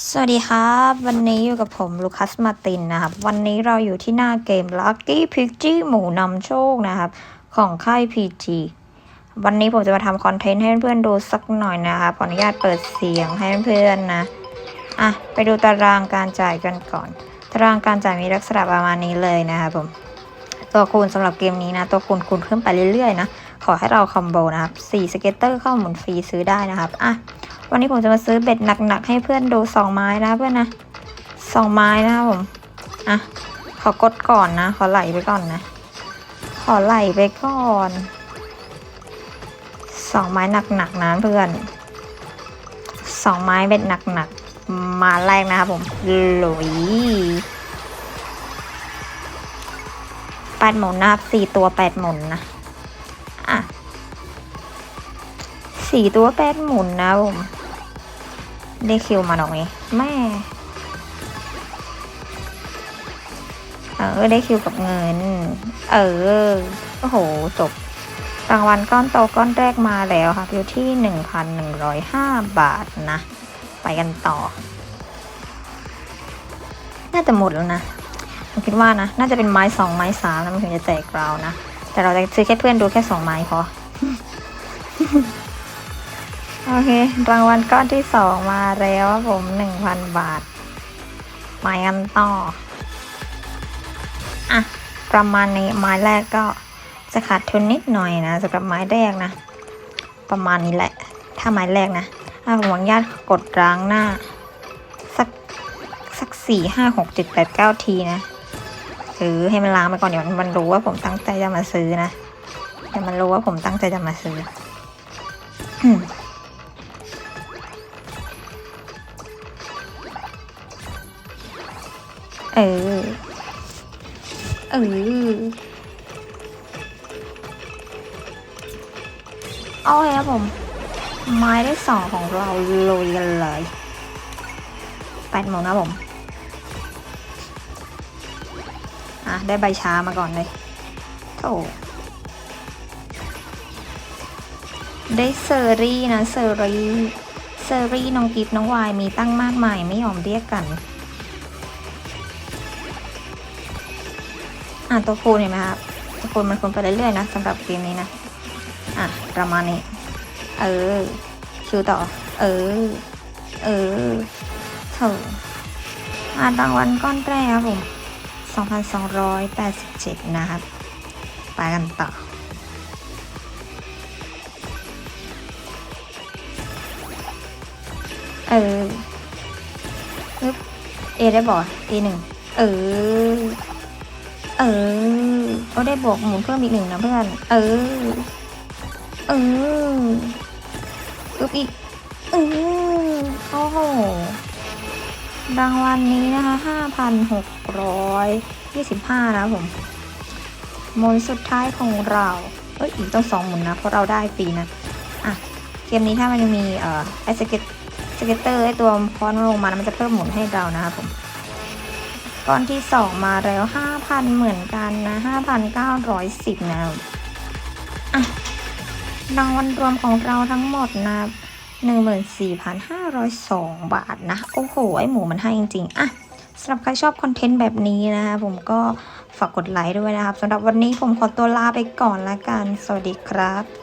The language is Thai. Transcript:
สวัสดีครับ วันนี้อยู่กับผมลูคัสมาตินนะครับ วันนี้เราอยู่ที่หน้าเกม Lucky p i g g y หมูนำโชคนะครับ ของค่าย PG วันนี้ผมจะมาทำคอนเทนต์ให้เพื่อนๆดูสักหน่อยนะครับขออนุญาตเปิดเสียงให้เพื่อนๆนะ อะ ไปดูตารางการจ่ายกันก่อน ตารางการจ่ายมีลักษณะประมาณนี้เลยนะครับผม ตัวคูณสำหรับเกมนี้นะ ตัวคูณคูณขึ้นไปเรื่อยๆนะ ขอให้เราคอมโบนะครับ4สเก็ตเตอร์เข้าหมุนฟรีซื้อได้นะครับ อะ วันนี้ผมจะมาซื้อเบ็ดหนักๆให้เพื่อนดูสองไม้นะเพื่อนนะสองไม้นะครับผม อะ ขอกดก่อนนะ ขอไหลไปก่อนนะ ขอไหลไปก่อน สองไม้หนักๆนะเพื่อน สองไม้เบ็ดหนักๆ มาแรกนะครับผมหลุยแปดหมุนนะครับสี่ตัวแปดหมุนนะ อะสี่ตัวแปดหมุนนะผม ได้คิวมาดอกนี้ แม่ เออ ได้คิวกับเงิน เออ โอ้โห จบ รางวัลก้อนโตก้อนแรกมาแล้วครับอยู่ที่หนึ่งพันหนึ่งร้อยห้าบาทนะ ไปกันต่อ น่าจะหมดแล้วนะผมคิดว่านะ น่าจะเป็นไม้สองไม้สามนะมันถึงจะแตกเรานะ แต่เราจะซื้อแค่เพื่อนดูแค่สองไม้พอ โอเค รางวัลก้อนที่สองมาแล้วผมหนึ่งพันบาทไม้กันต่อ อะ ประมาณนี้ไม้แรกก็จะขาดทุนนิดหน่อยนะสำหรับไม้แรกนะ ประมาณนี้แหละ ถ้าไม้แรกนะถ้าผมหวังญาติกดล้างหน้า สักสักสี่ห้าหกเจ็ดแปดเก้าทีนะเออให้มันล้างไปก่อนเดี๋ยวมันรู้ว่าผมตั้งใจจะมาซื้อนะเดี๋ยวมันรู้ว่าผมตั้งใจจะมาซื้อ เออ เออ เอาเลยครับผม ไม้ได้สองของเราโรยกันเลยแปดโมงนะผม อะ ได้ใบช้ามาก่อนเลยโถได้เซอรี่นะเซอรี่เซอรี่น้องกิฟน้องวายมีตั้งมากมายไม่ยอมเรียกกัน อะตัวคูณเห็นไหมครับตัวคูณมันคูณไปเรื่อยๆนะสำหรับเกมนี้นะ อะประมาณนี้ เออ คิวต่อ เออ เออโถอะรางวัลก้อนแรกครับผม2,287 นะครับ ไปกันต่อเออเอได้บอกเอหนึ่ง เออ เออก็ได้บวกหมุนเพิ่มอีกหนึ่งนะเพื่อน เออ เอออึบอีก เออโอ้โหรางวัลนี้นะคะห้าพันหกร้อยยี่สิบห้านะผมหมุนสุดท้ายของเรา เอ้ยอีกต้องสองหมุนนะ เพราะเราได้ฟรีนะ อะ เกมนี้ถ้ามันยังมีเอ่อไอสเก็ตสเก็ตเตอร์ไอตัวคอนลงมานะมันจะเพิ่มหมุนให้เรานะครับผม ก้อนที่สองมาแล้วห้าพันเหมือนกันนะห้าพันเก้าร้อยสิบนะอะรางวัลรวมของเราทั้งหมดนะหนึ่งสี่พันห้าร้อยสองบาทนะ โอ้โห ไอหมูมันให้จริงๆ อะสำหรับใครชอบคอนเทนต์แบบนี้นะคะผมก็ฝากกดไลค์ด้วยนะครับสำหรับวันนี้ผมขอตัวลาไปก่อนละกัน สวัสดีครับ